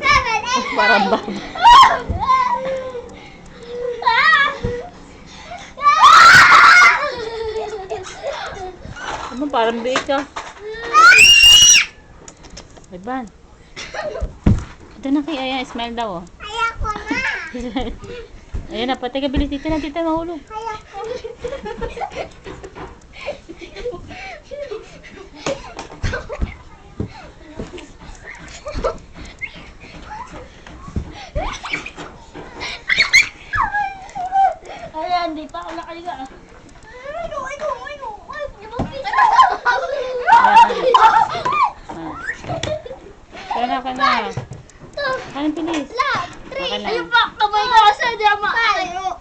Seven, eight, Parang baba. Ano, parang biik ka. Iban. Ito na kay Aya, smile daw oh. Ayoko na. Ayan na, pati ka bilis dito na, dito mahulog. Ayoko. Di pa ako ah. Di ba pizza? Ah. Kaya na, kaya na. Lang, three, Okay na. Ayun pa, kamay ko sa dama. five,